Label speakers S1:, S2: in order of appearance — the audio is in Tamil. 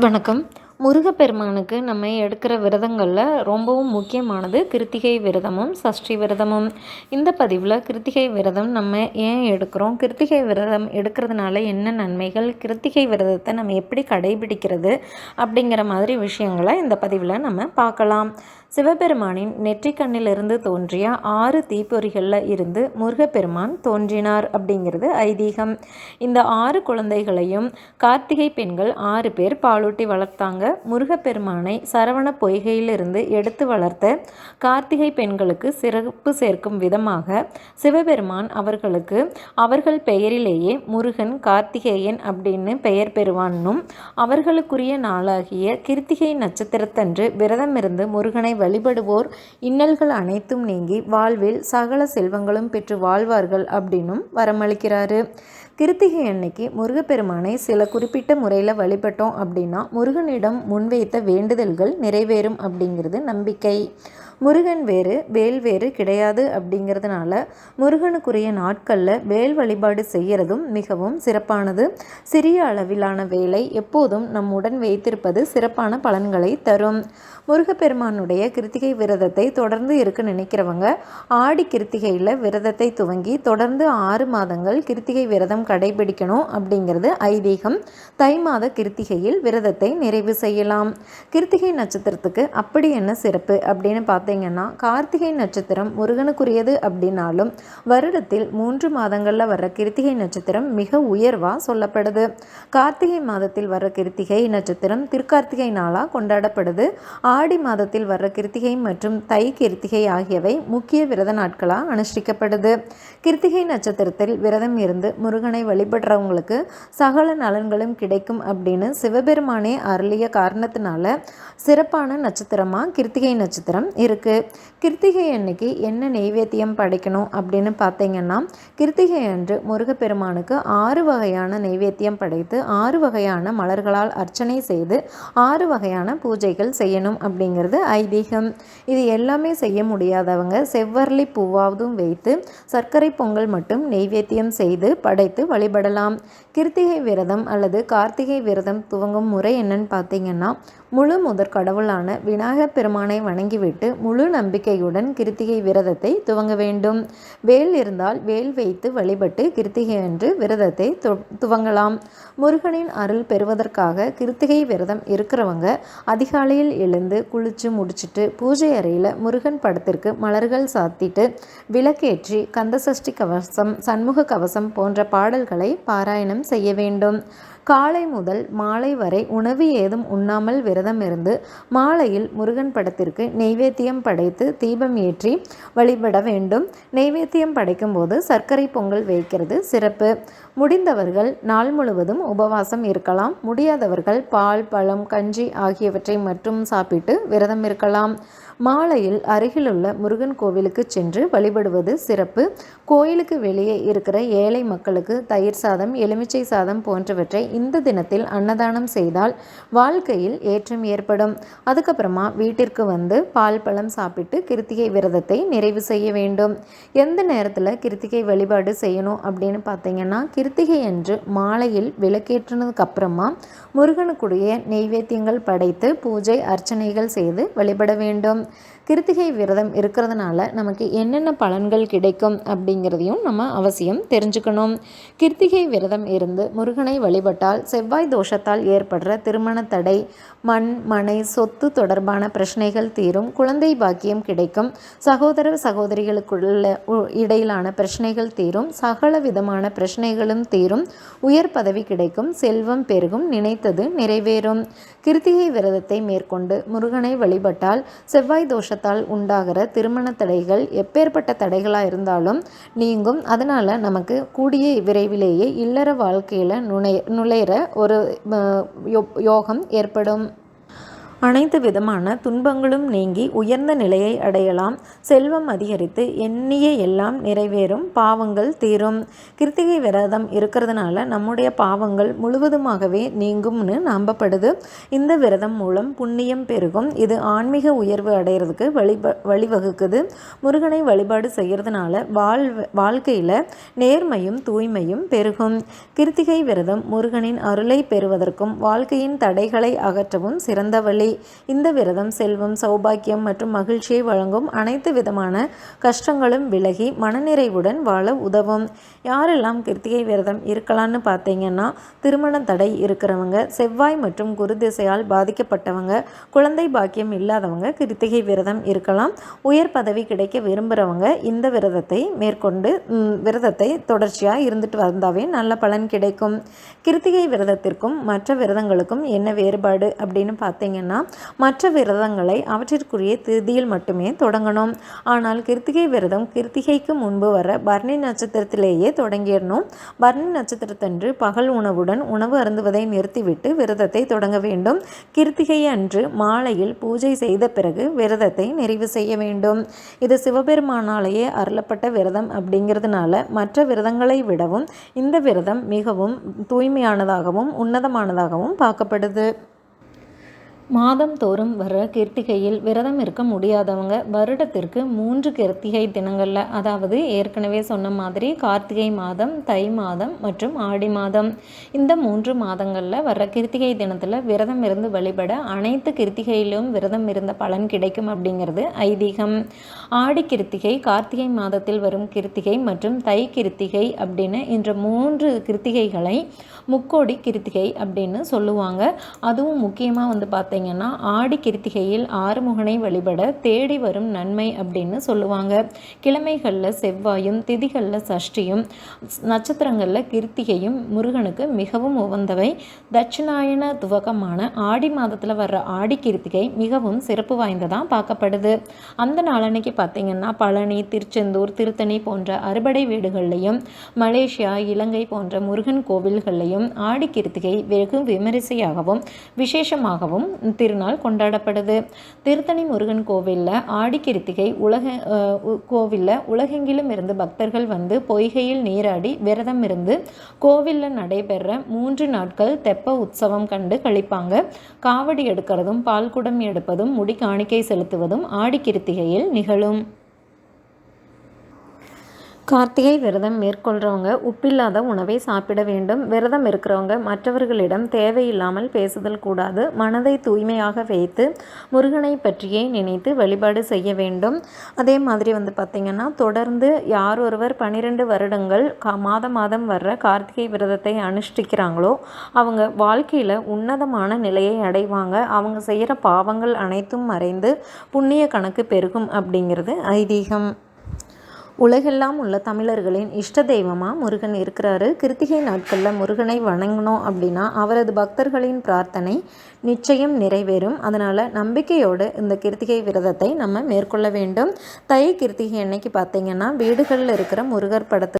S1: வணக்கம். முருகப்பெருமானுக்கு நம்ம எடுக்கிற விரதங்களில் ரொம்பவும் முக்கியமானது கிருத்திகை விரதமும் சஷ்டி விரதமும். இந்த பதிவில் கிருத்திகை விரதம் நம்ம ஏன் எடுக்கிறோம்? கிருத்திகை விரதம் எடுக்கிறதுனால என்ன நன்மைகள்? கிருத்திகை விரதத்தை நம்ம எப்படி கடைபிடிக்கிறது? அப்படிங்கிற மாதிரி விஷயங்களை இந்த பதிவில் நம்ம பார்க்கலாம். சிவபெருமானின் நெற்றிக்கண்ணிலிருந்து தோன்றிய ஆறு தீப்பொறிகளில் இருந்து முருகப்பெருமான் தோன்றினார் அப்படிங்கிறது ஐதீகம். இந்த ஆறு குழந்தைகளையும் கார்த்திகை பெண்கள் ஆறு பேர் பாலூட்டி வளர்த்தாங்க. முருகப்பெருமானை சரவண பொய்கையிலிருந்து எடுத்து வளர்த்த கார்த்திகை பெண்களுக்கு சிறப்பு சேர்க்கும் விதமாக சிவபெருமான் அவர்களுக்கு அவர்கள் பெயரிலேயே முருகன் கார்த்திகேயன் அப்படின்னு பெயர் பெறுவான்னும் அவர்களுக்குரிய நாளாகிய கிருத்திகை நட்சத்திரத்தன்று விரதமிருந்து முருகனை வழிபடுவோர். இன்னல்கள் அனைத்தும் நீங்கி வாழ்வில் சகல செல்வங்களும் பெற்று வாழ்வார்கள் அப்படின்னும் வரமளிக்கிறாரு. கிருத்திகை அன்னைக்கு முருகப்பெருமானை சில குறிப்பிட்ட முறையில் வழிபட்டோம் அப்படின்னா முருகனிடம் முன்வைத்த வேண்டுதல்கள் நிறைவேறும் அப்படிங்கிறது நம்பிக்கை. முருகன் வேறு வேல் வேறு கிடையாது அப்படிங்கிறதுனால முருகனுக்குரிய நாட்களில் வேல் வழிபாடு செய்கிறதும் மிகவும் சிறப்பானது. சிறிய அளவிலான வேலை எப்போதும் நம்முடன் வைத்திருப்பது சிறப்பான பலன்களை தரும். முருகப்பெருமானுடைய கிருத்திகை விரதத்தை தொடர்ந்து இருக்க நினைக்கிறவங்க ஆடி கிருத்திகையில் விரதத்தை துவங்கி தொடர்ந்து ஆறு மாதங்கள் கிருத்திகை விரதம் கடைபிடிக்கணும் அப்படிங்கிறது ஐதீகம். தை மாத கிருத்திகையில் விரதத்தை நிறைவு செய்யலாம். கிருத்திகை நட்சத்திரத்துக்கு அப்படி என்ன சிறப்பு அப்படின்னு பார்த்தீங்கன்னா கார்த்திகை நட்சத்திரம் முருகனுக்குரியது அப்படின்னாலும் வருடத்தில் மூன்று மாதங்களில் வர்ற கிருத்திகை நட்சத்திரம் மிக உயர்வாக சொல்லப்படுது. கார்த்திகை மாதத்தில் வர்ற கிருத்திகை நட்சத்திரம் திருக்கார்த்திகை நாளாக கொண்டாடப்படுது. ஆடி மாதத்தில் வர்ற கிருத்திகை மற்றும் தை கிருத்திகை ஆகியவை முக்கிய விரத நாட்களாக அனுஷ்டிக்கப்படுது. கிருத்திகை நட்சத்திரத்தில் விரதம் இருந்து முருகனை வழிபடுறவங்களுக்கு சகல நலன்களும் கிடைக்கும் அப்படின்னு சிவபெருமானே அருளிய காரணத்தினால சிறப்பான நட்சத்திரமாக கிருத்திகை நட்சத்திரம் இருக்குது கிருத்திகை அன்னைக்கு என்ன நெய்வேத்தியம் படைக்கணும் அப்படின்னு பார்த்தீங்கன்னா கிருத்திகை அன்று முருகப்பெருமானுக்கு ஆறு வகையான நெய்வேத்தியம் படைத்து ஆறு வகையான மலர்களால் அர்ச்சனை செய்து ஆறு வகையான பூஜைகள் செய்யணும் அப்படிங்கிறது ஐதீகம். இது எல்லாமே செய்ய முடியாதவங்க செவ்வரளி பூவாவதும் வைத்து சர்க்கரை பொங்கல் மட்டும் நெய்வேத்தியம் செய்து படைத்து வழிபடலாம். கிருத்திகை விரதம் அல்லது கார்த்திகை விரதம் துவங்கும் முறை என்னன்னு பார்த்தீங்கன்னா முழு முதற் கடவுளான விநாயகப் பெருமானை வணங்கிவிட்டு முழு நம்பிக்கையுடன் கிருத்திகை விரதத்தை துவங்க வேண்டும். வேல் இருந்தால் வேல் வைத்து வழிபட்டு கிருத்திகை அன்று விரதத்தை துவங்கலாம். முருகனின் அருள் பெறுவதற்காக கிருத்திகை விரதம் இருக்கிறவங்க அதிகாலையில் எழுந்து குளிச்சு முடிச்சுட்டு பூஜை அறையில் முருகன் படத்திற்கு மலர்கள் சாத்திட்டு விளக்கேற்றி கந்தசஷ்டி கவசம் சண்முக கவசம் போன்ற பாடல்களை பாராயணம் செய்ய வேண்டும். காலை முதல் மாலை வரை உணவு ஏதும் உண்ணாமல் விரதம் இருந்து மாலையில் முருகன் படத்திற்கு நெய்வேத்தியம் படைத்து தீபம் ஏற்றி வழிபட வேண்டும். நெய்வேத்தியம் படைக்கும்போது சர்க்கரை பொங்கல் வைக்கிறது சிறப்பு. முடிந்தவர்கள் நாள் முழுவதும் உபவாசம் இருக்கலாம். முடியாதவர்கள் பால் பழம் கஞ்சி ஆகியவற்றை மட்டும் சாப்பிட்டு விரதம் இருக்கலாம். மாலையில் அருகிலுள்ள முருகன் கோவிலுக்கு சென்று வழிபடுவது சிறப்பு. கோயிலுக்கு வெளியே இருக்கிற ஏழை மக்களுக்கு தயிர் சாதம் எலுமிச்சை சாதம் போன்றவற்றை இந்த தினத்தில் அன்னதானம் செய்தால் வாழ்க்கையில் ஏற்றம் ஏற்படும். அதுக்கப்புறமா வீட்டிற்கு வந்து பால் பழம் சாப்பிட்டு கிருத்திகை விரதத்தை நிறைவு செய்ய வேண்டும். எந்த நேரத்தில் கிருத்திகை வழிபாடு செய்யணும் அப்படின்னு பார்த்தீங்கன்னா கிருத்திகை அன்று மாலையில் விளக்கேற்றினதுக்கு அப்புறமா முருகனுக்குடைய நெய்வேத்தியங்கள் படைத்து பூஜை அர்ச்சனைகள் செய்து வழிபட வேண்டும். கிருத்திகை விரதம் இருக்கிறதுனால நமக்கு என்னென்ன பலன்கள் கிடைக்கும் அப்படிங்கிறதையும் நம்ம அவசியம் தெரிஞ்சுக்கணும். கிருத்திகை விரதம் இருந்து முருகனை வழிபட்டால் செவ்வாய் தோஷத்தால் ஏற்படுற திருமண தடை மண் மனை சொத்து தொடர்பான பிரச்சனைகள் தீரும் குழந்தை பாக்கியம் கிடைக்கும் சகோதர சகோதரிகளுக்குள்ள இடையிலான பிரச்சனைகள் தீரும் சகல விதமான பிரச்சனைகளும் தீரும். உயர் பதவி கிடைக்கும். செல்வம் பெருகும். நினைத்தது நிறைவேறும். கிருத்திகை விரதத்தை மேற்கொண்டு முருகனை வழிபட்டால் செவ்வாய் தோஷத்தால் உண்டாகிற திருமண தடைகள் எப்பேற்பட்ட தடைகளாக இருந்தாலும் நீங்கும். அதனால் நமக்கு கூடிய விரைவிலேயே இல்லற வாழ்க்கையில் நுழை நுழையிற ஒரு யோகம் ஏற்படும். அனைத்து விதமான துன்பங்களும் நீங்கி உயர்ந்த நிலையை அடையலாம். செல்வம் அதிகரித்து எண்ணிய எல்லாம் நிறைவேறும். பாவங்கள் தீரும். கிருத்திகை விரதம் இருக்கிறதுனால நம்முடைய பாவங்கள் முழுவதுமாகவே நீங்கும்னு நம்பப்படுது. இந்த விரதம் மூலம் புண்ணியம் பெருகும். இது ஆன்மீக உயர்வு அடைகிறதுக்கு வழிப வழிவகுக்குது. முருகனை வழிபாடு செய்கிறதுனால வாழ் வாழ்க்கையில் நேர்மையும் தூய்மையும் பெருகும். கிருத்திகை விரதம் முருகனின் அருளை பெறுவதற்கும் வாழ்க்கையின் தடைகளை அகற்றவும் சிறந்த வழி. இந்த விரதம் செல்வம் சௌபாக்கியம் மற்றும் மகிழ்ச்சியை வழங்கும் அனைத்து விதமான கஷ்டங்களும் விலகி மனநிறைவுடன் வாழ உதவும். யாரெல்லாம் கிருத்திகை விரதம் இருக்கலாம்னு பார்த்தீங்கன்னா திருமண தடை இருக்கிறவங்க செவ்வாய் மற்றும் குரு திசையால் பாதிக்கப்பட்டவங்க குழந்தை பாக்கியம் இல்லாதவங்க கிருத்திகை விரதம் இருக்கலாம். உயர் பதவி கிடைக்க விரும்புகிறவங்க இந்த விரதத்தை மேற்கொண்டு விரதத்தை தொடர்ச்சியாக இருந்துட்டு வந்தாவே நல்ல பலன் கிடைக்கும். கிருத்திகை விரதத்திற்கும் மற்ற விரதங்களுக்கும் என்ன வேறுபாடு அப்படின்னு பார்த்தீங்கன்னா மற்ற விரதங்களை அவற்றிற்குரிய திருதியில் மட்டுமே தொடங்கணும். ஆனால் கிருத்திகை விரதம் கிருத்திகைக்கு முன்பு வர பரணி நட்சத்திரத்திலேயே தொடங்கிடணும். பரணி நட்சத்திரத்தன்று பகல் உணவுடன் உணவு அருந்துவதை நிறுத்திவிட்டு விரதத்தை தொடங்க வேண்டும். கிருத்திகை அன்று மாலையில் பூஜை செய்த பிறகு விரதத்தை நிறைவு செய்ய வேண்டும். இது சிவபெருமானாலேயே அருளப்பட்ட விரதம் அப்படிங்கிறதுனால மற்ற விரதங்களை விடவும் இந்த விரதம் மிகவும் தூய்மையானதாகவும் உன்னதமானதாகவும் பார்க்கப்படுது. மாதம் தோறும் வர்ற கிருத்திகையில் விரதம் இருக்க முடியாதவங்க வருடத்திற்கு மூன்று கிருத்திகை தினங்களில் அதாவது ஏற்கனவே சொன்ன மாதிரி கார்த்திகை மாதம் தை மாதம் மற்றும் ஆடி மாதம். இந்த மூன்று மாதங்களில் வர கிருத்திகை தினத்தில் விரதம் இருந்து வழிபட அனைத்து கிருத்திகையிலும் விரதம் இருந்த பலன் கிடைக்கும் அப்படிங்கிறது ஐதீகம். ஆடி கிருத்திகை கார்த்திகை மாதத்தில் வரும் கிருத்திகை மற்றும் தை கிருத்திகை அப்படின்னு என்ற மூன்று கிருத்திகைகளை முக்கோடி கிருத்திகை அப்படின்னு சொல்லுவாங்க. அதுவும் முக்கியமாக வந்து பார்த்து பார்த்தீங்கன்னா ஆடி கிருத்திகையில் ஆறுமுகனை வழிபட தேடி வரும் நன்மை அப்படின்னு சொல்லுவாங்க. கிழமைகளில் செவ்வாயும் திதிகளில் சஷ்டியும் நட்சத்திரங்களில் கிருத்திகையும் முருகனுக்கு மிகவும் உகந்தவை. தட்சிணாயன துவக்கமான ஆடி மாதத்தில் வர்ற ஆடி கிருத்திகை மிகவும் சிறப்பு வாய்ந்ததாக பார்க்கப்படுது. அந்த நாளன்னைக்கு பார்த்தீங்கன்னா பழனி திருச்செந்தூர் திருத்தணி போன்ற அறுபடை வீடுகள்லையும் மலேசியா இலங்கை போன்ற முருகன் கோவில்கள்லையும் ஆடி கிருத்திகை வெகு விமரிசையாகவும் விசேஷமாகவும் திருநாள் கொண்டாடப்படுது. திருத்தணி முருகன் கோவிலில் ஆடிக்கிருத்திகை உலக கோவிலில் உலகெங்கிலும் இருந்து பக்தர்கள் வந்து பொய்கையில் நீராடி விரதம் இருந்து கோவிலில் நடைபெற மூன்று நாட்கள் தெப்ப உற்சவம் கண்டு கழிப்பாங்க காவடி எடுக்கிறதும் பால்குடம் எடுப்பதும் முடி காணிக்கை செலுத்துவதும் ஆடிக்கிருத்திகையில் நிகழும். கார்த்திகை விரதம் மேற்கொள்கிறவங்க உப்பில்லாத உணவை சாப்பிட வேண்டும். விரதம் இருக்கிறவங்க மற்றவர்களிடம் தேவையில்லாமல் பேசுதல் கூடாது. மனதை தூய்மையாக வைத்து முருகனை பற்றியே நினைத்து வழிபாடு செய்ய வேண்டும். அதே மாதிரி வந்து பார்த்திங்கன்னா தொடர்ந்து யார் ஒருவர் பன்னிரெண்டு வருடங்கள் கா மாதம் மாதம் வர்ற கார்த்திகை விரதத்தை அனுஷ்டிக்கிறாங்களோ அவங்க வாழ்க்கையில் உன்னதமான நிலையை அடைவாங்க. அவங்க செய்கிற பாவங்கள் அனைத்தும் மறைந்து புண்ணிய கணக்கு பெருகும் அப்படிங்கிறது ஐதீகம். உலகெல்லாம் உள்ள தமிழர்களின் இஷ்ட தெய்வமாக முருகன் இருக்கிறாரு. கிருத்திகை நாட்களில் முருகனை வணங்கணும் அப்படின்னா அவரது பக்தர்களின் பிரார்த்தனை நிச்சயம் நிறைவேறும். அதனால் நம்பிக்கையோடு இந்த கிருத்திகை விரதத்தை நம்ம மேற்கொள்ள வேண்டும். தை கிருத்திகை அன்னைக்கு பார்த்திங்கன்னா வீடுகளில் இருக்கிற முருகர் படத்தை